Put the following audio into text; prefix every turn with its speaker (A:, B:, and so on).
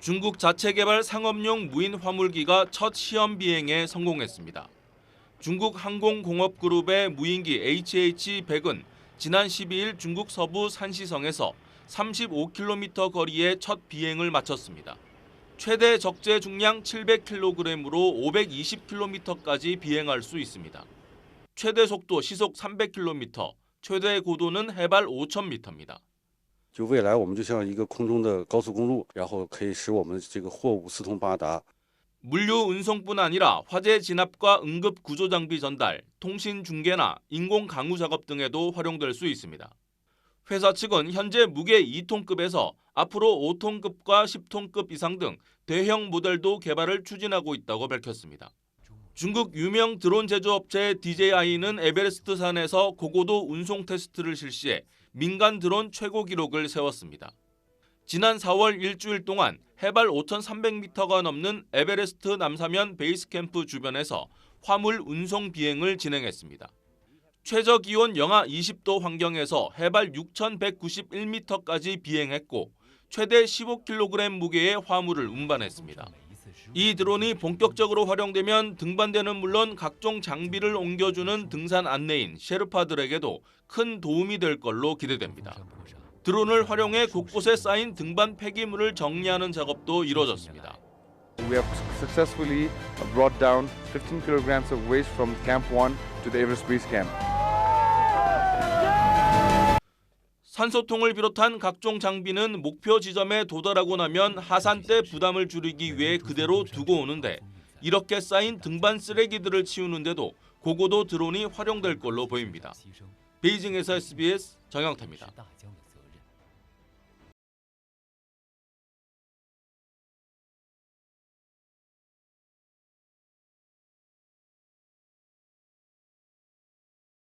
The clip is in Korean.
A: 중국 자체 개발 상업용 무인 화물기가 첫 시험 비행에 성공했습니다. 중국 항공공업그룹의 무인기 HH-100은 지난 12일 중국 서부 산시성에서 35km 거리의 첫 비행을 마쳤습니다. 최대 적재 중량 700kg으로 520km까지 비행할 수 있습니다. 최대 속도 시속 300km, 최대 고도는 해발 5,000m입니다.
B: 就未来我们就像一个空中的高速公路，然后可以使我们这个货物四通八达。
A: 물류 운송뿐 아니라 화재 진압과 응급 구조 장비 전달, 통신 중계나 인공 강우 작업 등에도 활용될 수 있습니다. 회사 측은 현재 무게 2톤급에서 앞으로 5톤급과 10톤급 이상 등 대형 모델도 개발을 추진하고 있다고 밝혔습니다. 중국 유명 드론 제조업체 DJI는 에베레스트 산에서 고고도 운송 테스트를 실시해 민간 드론 최고 기록을 세웠습니다. 지난 4월 일주일 동안 해발 5,300m가 넘는 에베레스트 남사면 베이스 캠프 주변에서 화물 운송 비행을 진행했습니다. 최저 기온 영하 20도 환경에서 해발 6,191m까지 비행했고 최대 15kg 무게의 화물을 운반했습니다. 이 드론이 본격적으로 활용되면 등반대는 물론 각종 장비를 옮겨주는 등산 안내인 셰르파들에게도 큰 도움이 될 걸로 기대됩니다. 드론을 활용해 곳곳에 쌓인 등반 폐기물을 정리하는 작업도 이뤄졌습니다.
C: We have successfully brought down 15 kilograms of waste from Camp 1 to the Everest Base Camp.
A: 산소통을 비롯한 각종 장비는 목표 지점에 도달하고 나면 하산 때 부담을 줄이기 위해 그대로 두고 오는데 이렇게 쌓인 등반 쓰레기들을 치우는데도 고고도 드론이 활용될 걸로 보입니다. 베이징에서 SBS 정영태입니다.